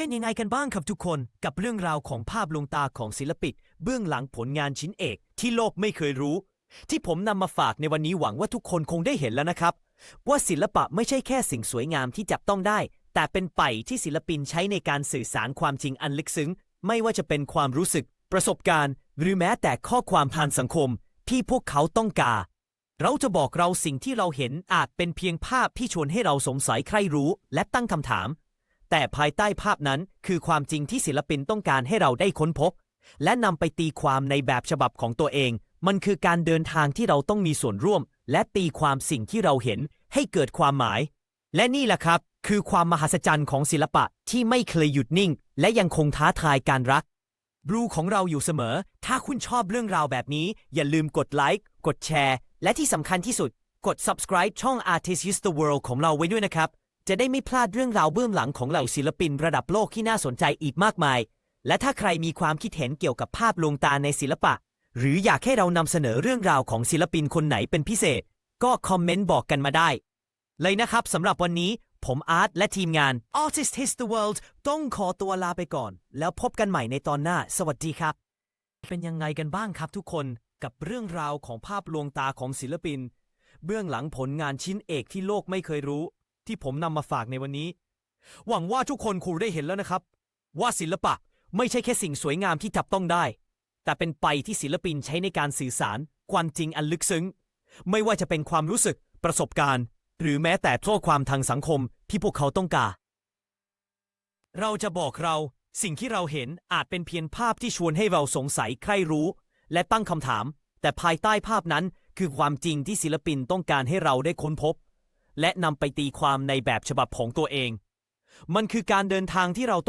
เป็นยังไงกันบ้างครับทุกคนกับเรื่องราวของภาพลวงตาของศิลปินเบื้องหลังผลงานชิ้นเอกที่โลกไม่เคยรู้ ที่ผมนำมาฝากในวันนี้หวังว่าทุกคนคงได้เห็นแล้วนะครับ ว่าศิลปะไม่ใช่แค่สิ่งสวยงามที่จับต้องได้ แต่เป็นไปที่ศิลปินใช้ในการสื่อสารความจริงอันลึกซึ้ง ไม่ว่าจะเป็นความรู้สึก ประสบการณ์ หรือแม้แต่ข้อความทางสังคม ที่พวกเขาต้องการ เราจะบอกเราสิ่งที่เราเห็นอาจเป็นเพียงภาพที่ชวนให้เราสงสัยใครรู้ และตั้งคำถาม แต่ภายใต้ภาพนั้นคือความจริงที่ศิลปินต้องการให้เราได้ค้นพบ และนำไปตีความในแบบฉบับของตัวเอง มันคือการเดินทางที่เราต้องมีส่วนร่วม และตีความสิ่งที่เราเห็นให้เกิดความหมาย และนี่แหละครับ คือความมหัศจรรย์ของศิลปะที่ไม่เคยหยุดนิ่ง และยังคงท้าทายการรักบลูของเราอยู่เสมอ ถ้าคุณชอบเรื่องราวแบบนี้ อย่าลืมกดไลค์กดแชร์ และที่สำคัญที่สุด กด subscribe ช่อง Artist Use the World ของเราไว้ด้วยนะครับ จะได้ไม่พลาดเรื่องราวเบื้องหลังของเหล่าศิลปินระดับโลกที่น่าสนใจอีกมากมาย และถ้าใครมีความคิดเห็นเกี่ยวกับภาพลวงตาในศิลปะ หรืออยากให้เรานำเสนอเรื่องราวของศิลปินคนไหนเป็นพิเศษ ก็คอมเมนต์บอกกันมาได้ เลยนะครับสำหรับวันนี้ ผมอาร์ตและทีมงาน Artist His the World ต้องขอตัวลาไปก่อน แล้วพบกันใหม่ในตอนหน้า สวัสดีครับ เป็นยังไงกันบ้างครับทุกคนกับเรื่องราวของภาพลวงตาของศิลปิน เบื้องหลังผลงานชิ้นเอกที่โลกไม่เคยรู้ ที่ผมนำมาฝากในวันนี้ หวังว่าทุกคนคงได้เห็นแล้วนะครับ ว่าศิลปะไม่ใช่แค่สิ่งสวยงามที่จับต้องได้ แต่เป็นไปที่ศิลปินใช้ในการสื่อสาร ความจริงอันลึกซึ้ง ไม่ว่าจะเป็นความรู้สึกประสบการณ์ หรือแม้แต่ข้อความทางสังคมที่พวกเขาต้องการ เราจะบอกเราสิ่งที่เราเห็นอาจเป็นเพียงภาพที่ชวนให้เราสงสัยใครรู้ และตั้งคำถาม แต่ภายใต้ภาพนั้นคือความจริงที่ศิลปินต้องการให้เราได้ค้นพบ และนำไปตีความในแบบฉบับของตัวเอง มันคือการเดินทางที่เราต้อง